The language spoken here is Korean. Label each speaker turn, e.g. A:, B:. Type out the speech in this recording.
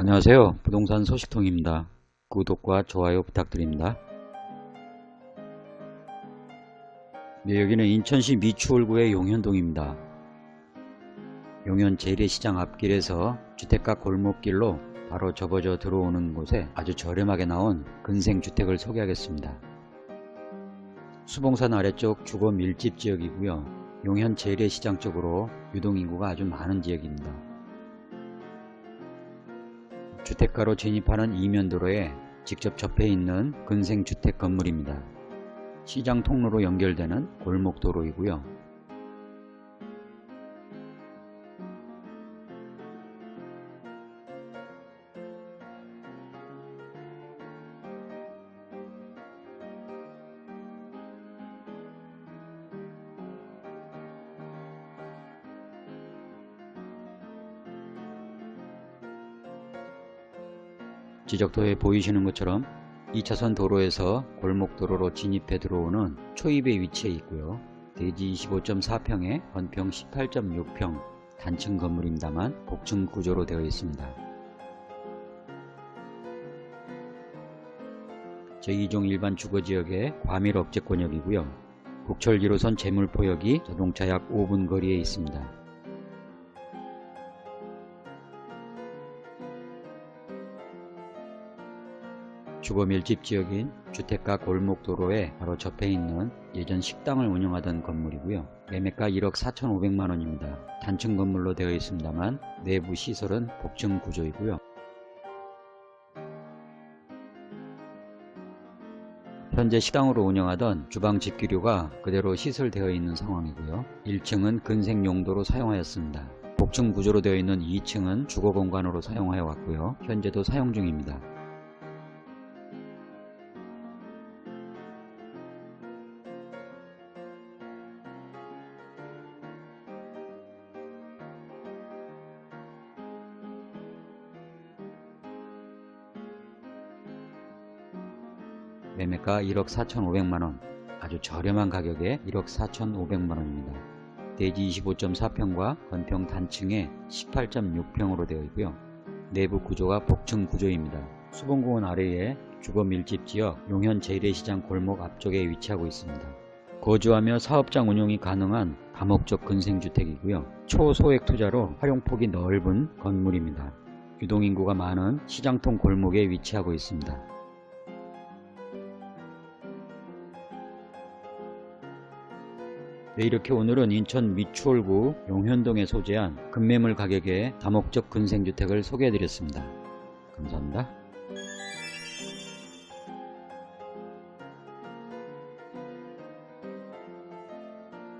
A: 안녕하세요. 부동산 소식통입니다. 구독과 좋아요 부탁드립니다. 네, 여기는 인천시 미추홀구의 용현동입니다. 용현 재래시장 앞길에서 주택가 골목길로 바로 접어져 들어오는 곳에 아주 저렴하게 나온 근생주택을 소개하겠습니다. 수봉산 아래쪽 주거 밀집 지역이고요. 용현 재래시장 쪽으로 유동인구가 아주 많은 지역입니다. 주택가로 진입하는 이면도로에 직접 접해 있는 근생주택 건물입니다. 시장 통로로 연결되는 골목도로이고요. 지적도에 보이시는 것처럼 2차선 도로에서 골목도로로 진입해 들어오는 초입에 위치해 있고요. 대지 25.4평에 건평 18.6평 단층 건물입니다만 복층 구조로 되어 있습니다. 제2종 일반 주거지역의 과밀 억제권역이고요. 국철 1호선 재물포역이 자동차 약 5분 거리에 있습니다. 주거 밀집 지역인 주택가 골목 도로에 바로 접해 있는 예전 식당을 운영하던 건물이고요. 매매가 1억 4,500만원입니다. 단층 건물로 되어 있습니다만 내부 시설은 복층 구조이고요. 현재 식당으로 운영하던 주방 집기류가 그대로 시설되어 있는 상황이고요. 1층은 근생 용도로 사용하였습니다. 복층 구조로 되어 있는 2층은 주거 공간으로 사용하여 왔고요. 현재도 사용 중입니다. 매매가 1억 4,500만원 아주 저렴한 가격에 1억 4,500만원입니다. 대지 25.4평과 건평 단층에 18.6평으로 되어 있고요. 내부 구조가 복층 구조입니다. 수봉공원 아래에 주거 밀집 지역 용현 재래시장 골목 앞쪽에 위치하고 있습니다. 거주하며 사업장 운영이 가능한 다목적 근생주택이고요. 초소액 투자로 활용폭이 넓은 건물입니다. 유동인구가 많은 시장통 골목에 위치하고 있습니다. 네, 이렇게 오늘은 인천 미추홀구 용현동에 소재한 급매물 가격의 다목적 근생주택을 소개해드렸습니다. 감사합니다.